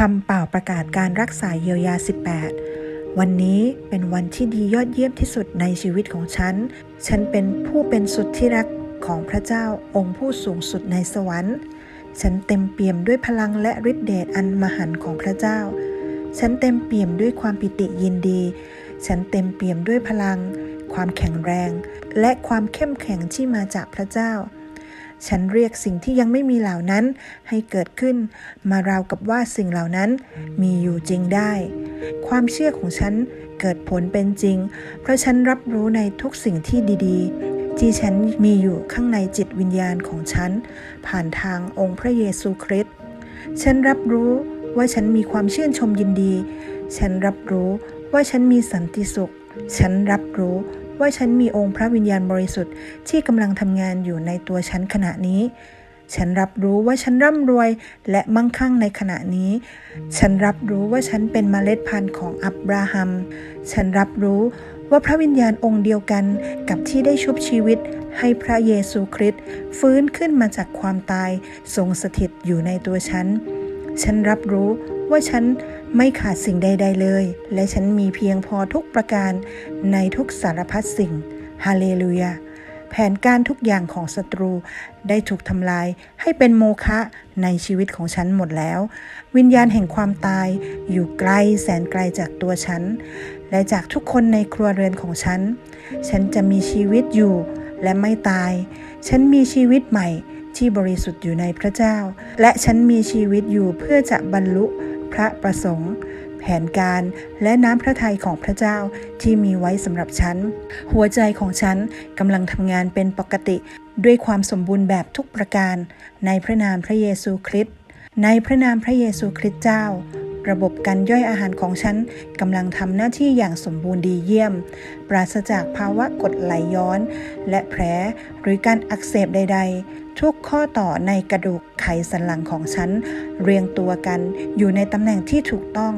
คำเป่าประกาศการรักษาเยียวยา 18 วันนี้เป็นวันที่ดียอดเยี่ยมที่สุดในชีวิตของฉัน ฉันเป็นผู้เป็นสุดที่รักของพระเจ้าองค์ผู้สูงสุดในสวรรค์ ฉันเต็มเปี่ยมด้วยพลังและฤทธิเดชอันมหันต์ของพระเจ้า ฉันเต็มเปี่ยมด้วยความปิติยินดี ฉันเต็มเปี่ยมด้วยพลัง ความแข็งแรง และความเข้มแข็งที่มาจากพระเจ้า ฉันเรียกสิ่งที่ยังไม่มีเหล่านั้นให้เกิดขึ้น มาราวกับว่าสิ่งเหล่านั้นมีอยู่จริงได้ ความเชื่อของฉันเกิดผลเป็นจริง เพราะฉันรับรู้ในทุกสิ่งที่ดีๆ ที่ฉันมีอยู่ข้างในจิตวิญญาณของฉัน ผ่านทางองค์พระเยซูคริสต์ฉันรับรู้ว่าฉันมีความชื่นชมยินดี ฉันรับรู้ว่าฉันมีสันติสุข ฉันรับรู้ ว่าฉันมีองค์พระวิญญาณบริสุทธิ์ที่กำลังทำงานอยู่ในตัวฉันขณะนี้ ฉันรับรู้ว่าฉันร่ำรวยและมั่งคั่งในขณะนี้ ฉันรับรู้ว่าฉันเป็นมเมล็ดพันธุ์ของอับราฮัม ฉันรับรู้ว่าพระวิญญาณองค์เดียวกันกับที่ได้ชุบชีวิตให้พระเยซูคริสต์ฟื้นขึ้นมาจากความตายทรงสถิตอยู่ในตัวฉัน ฉันรับรู้ว่าฉัน ไม่ขาดสิ่งใด ๆ เลย และฉันมีเพียงพอทุกประการในทุกสารพัดสิ่ง ฮาเลลูยา แผนการทุกอย่างของศัตรูได้ถูกทำลายให้เป็นโมฆะในชีวิตของฉันหมดแล้ว วิญญาณแห่งความตายอยู่ไกลแสนไกลจากตัวฉัน และจากทุกคนในครัวเรือนของฉัน ฉันจะมีชีวิตอยู่และไม่ตาย ฉันมีชีวิตใหม่ที่บริสุทธิ์อยู่ในพระเจ้า และฉันมีชีวิตอยู่เพื่อจะบรรลุ พระประสงค์ แผนการและน้ำพระทัยของพระเจ้าที่มีไว้สำหรับฉัน หัวใจของฉันกำลังทำงานเป็นปกติ ด้วยความสมบูรณ์แบบทุกประการ ในพระนามพระเยซูคริสต์ในพระนามพระเยซูคริสต์เจ้า ระบบการย่อยอาหารของฉันกำลังทำหน้าที่อย่างสมบูรณ์ดีเยี่ยมปราศจากภาวะกดไหลย้อน และแผลหรือการอักเสบใด ๆ ทุกข้อต่อในกระดูกไขสันหลังของฉัน เรียงตัวกันอยู่ในตำแหน่งที่ถูกต้อง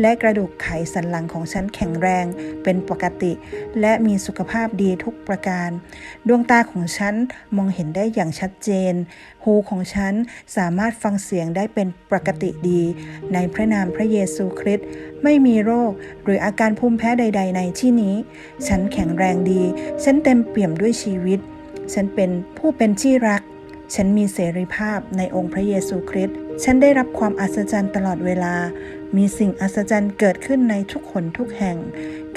และกระดูกไขสันหลังของฉันแข็งแรง เป็นปกติ และมีสุขภาพดีทุกประการ ดวงตาของฉันมองเห็นได้อย่างชัดเจน หูของฉันสามารถฟังเสียงได้เป็นปกติดี ในพระนามพระเยซูคริสต์ไม่มีโรคหรืออาการภูมิแพ้ใด ๆ ในที่นี้ฉันแข็งแรงดี ฉันเต็มเปี่ยมด้วยชีวิต ฉันเป็นผู้เป็นที่รัก ฉันมีเสรีภาพในองค์พระเยซูคริสต์ ฉันได้รับความอัศจรรย์ตลอดเวลา มีสิ่งอัศจรรย์เกิดขึ้นในทุกคนทุกแห่ง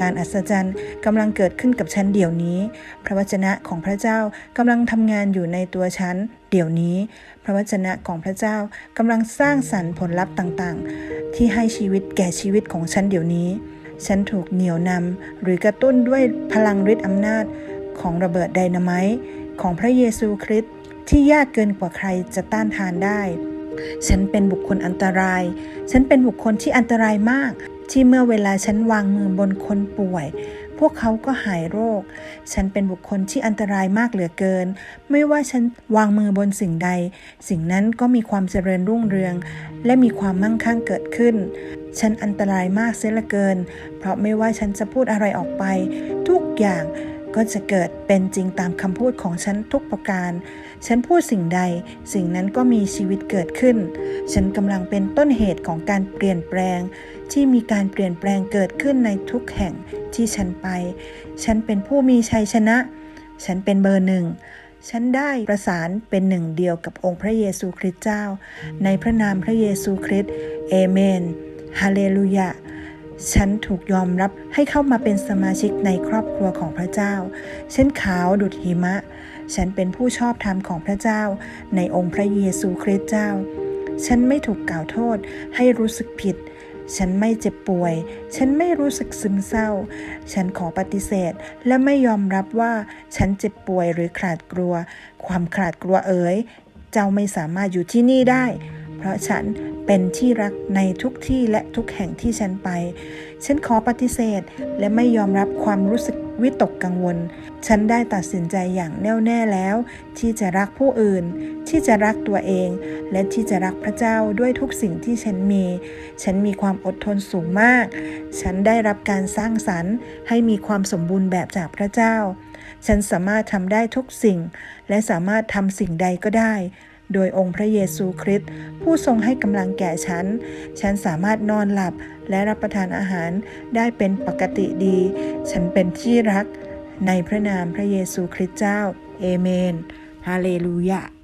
การอัศจรรย์กำลังเกิดขึ้นกับฉันเดี๋ยวนี้ พระวจนะของพระเจ้ากำลังทำงานอยู่ในตัวฉันเดี๋ยวนี้ พระวจนะของพระเจ้ากำลังสร้างสรรค์ผลลัพธ์ต่างๆ ที่ให้ชีวิตแก่ชีวิตของฉันเดี๋ยวนี้ ฉันถูกเหนี่ยวนำหรือกระตุ้นด้วยพลังฤทธิ์อำนาจของระเบิดไดนาไมต์ของพระเยซูคริสต์ที่ยากเกินกว่าใครจะต้านทานได้ ฉันเป็นบุคคลอันตราย ฉันเป็นบุคคลที่อันตรายมาก ที่เมื่อเวลาฉันวางมือบนคนป่วย พวกเขาก็หายโรค ฉันเป็นบุคคลที่อันตรายมากเหลือเกิน ไม่ว่าฉันวางมือบนสิ่งใด สิ่งนั้นก็มีความเจริญรุ่งเรือง และมีความมั่งคั่งเกิดขึ้น ฉันอันตรายมากเสียเหลือเกิน เพราะไม่ว่าฉันจะพูดอะไรออกไป ทุกอย่าง ก็จะเกิดเป็นจริงตามคำพูดของฉันทุกประการ ฉันพูดสิ่งใด สิ่งนั้นก็มีชีวิตเกิดขึ้น ฉันกำลังเป็นต้นเหตุของการเปลี่ยนแปลง ที่มีการเปลี่ยนแปลงเกิดขึ้นในทุกแห่งที่ฉันไป ฉันเป็นผู้มีชัยชนะ ฉันเป็นเบอร์หนึ่งฉันได้ประสานเป็นหนึ่งเดียวกับองค์พระเยซูคริสต์เจ้า ในพระนามพระเยซูคริสต์เอเมน ฮาเลลูยา ฉันถูกยอมรับให้เข้ามาเป็นสมาชิกในครอบครัวของพระเจ้าฉันขาวดุจหิมะ ฉันเป็นผู้ชอบธรรมของพระเจ้า ในองค์พระเยซูคริสต์เจ้า ฉันไม่ถูกกล่าวโทษให้รู้สึกผิด ฉันไม่เจ็บป่วย ฉันไม่รู้สึกซึมเศร้า ฉันขอปฏิเสธ และไม่ยอมรับว่าฉันเจ็บป่วยหรือขาดกลัว ความขาดกลัวเอ๋ย เจ้าไม่สามารถอยู่ที่นี่ได้ เพราะฉันเป็นที่รักในทุกที่และทุกแห่งที่ฉันไป ฉันขอปฏิเสธและไม่ยอมรับความรู้สึกวิตกกังวล ฉันได้ตัดสินใจอย่างแน่วแน่แล้ว ที่จะรักผู้อื่น ที่จะรักตัวเอง และที่จะรักพระเจ้าด้วยทุกสิ่งที่ฉันมี ฉันมีความอดทนสูงมาก ฉันได้รับการสร้างสรรค์ ให้มีความสมบูรณ์แบบจากพระเจ้า ฉันสามารถทำได้ทุกสิ่ง และสามารถทำสิ่งใดก็ได้ โดยองค์พระเยซูคริสต์ผู้ทรงให้กำลังแก่ฉัน ฉันสามารถนอนหลับและรับประทานอาหารได้เป็นปกติดี ฉันเป็นที่รักในพระนามพระเยซูคริสต์เจ้า เอเมน ฮาเลลูยา